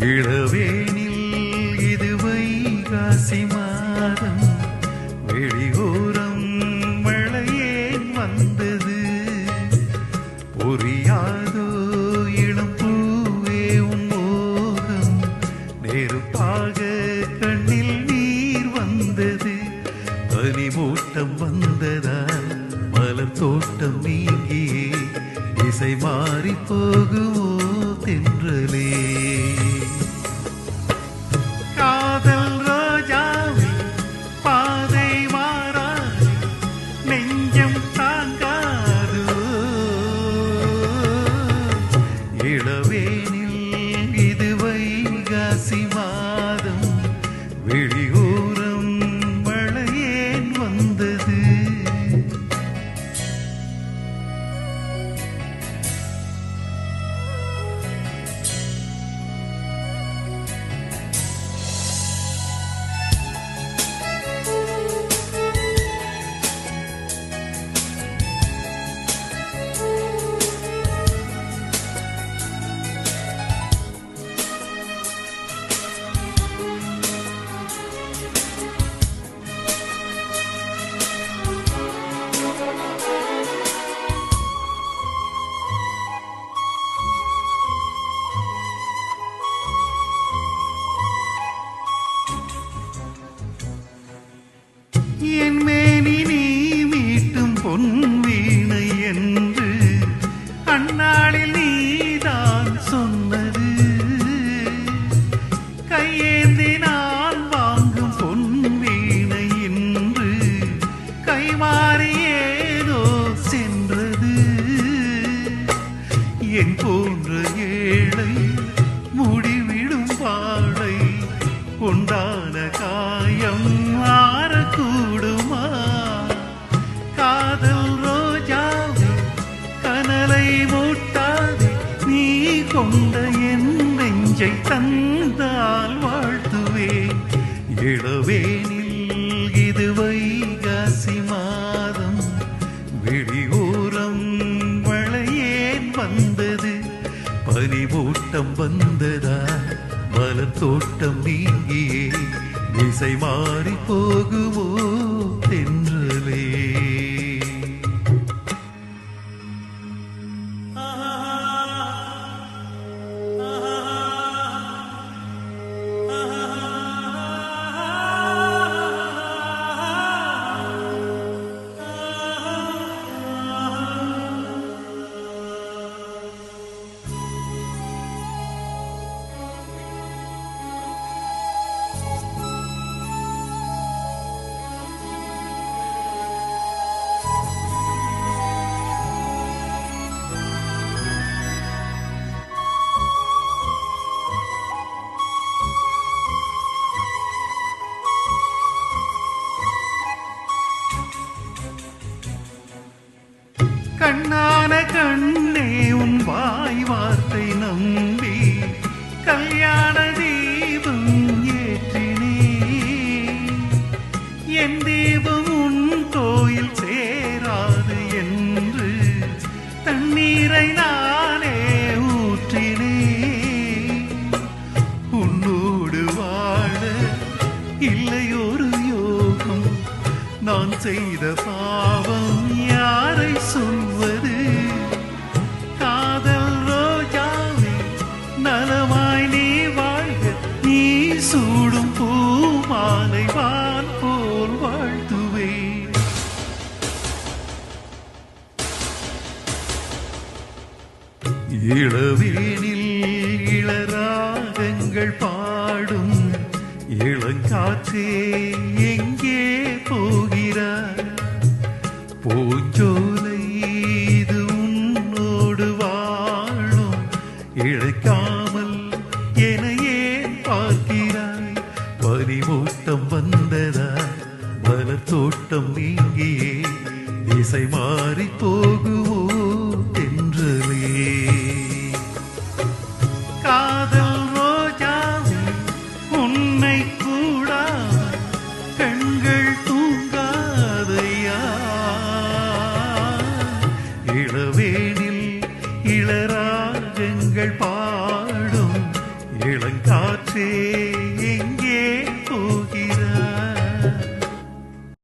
இளவேனில் இது வைகாசி மாதம் வெளியோரம் மழையேன் வந்தது. புரியாதோ இளம் பூவே உம்மோகம் நெருப்பாக கண்ணில் நீர் வந்தது. பனிமூட்டம் வந்ததால் மலர் தோட்டம் நீங்கியே இசை மாறி போகுவோ தென்றலே. you. என் போன்ற ஏழை முடிவிடும் பாடை உண்டான காயம் ஆறக்கூடுமா? காதல் ரோஜாவே கனலை மூட்டாதே நீ கொண்ட என் நெஞ்சை தந்தால் வாழ்த்துவே. இளவேனில் இதுவை பனி பனிமூட்டம் வந்ததா? மலர் தோட்டம் நீங்கியே. திசை மாறி போகுமோ? கல்யாண தீபம் ஏற்றினே. என் தீபம் உன் கோயில் சேராது என்று தண்ணீரை நானே ஊற்றினே. உன்னோடு வாழ இல்லையொரு யோகம் நான் செய்த பாவம் யாரை சொன்ன சூடும் பூமாலை வான் போல் வாழ்த்துவே. இளவேனில் இளராகங்கள் பாடும் இளங்காற்றே எங்கே போகிறார்? பூஞ்சோலை இது உன்னோடு வாழும் இழைக்காமல் வந்ததா மலர் நீங்கியே. திசை மாறி போகுவோ தென்றலே. காதல் ரோஜாவே உன்னை கூடா. கண்கள் தூங்காதையா? இளவேனில் இளராஜங்கள் பாடும் இளங்காற்றே.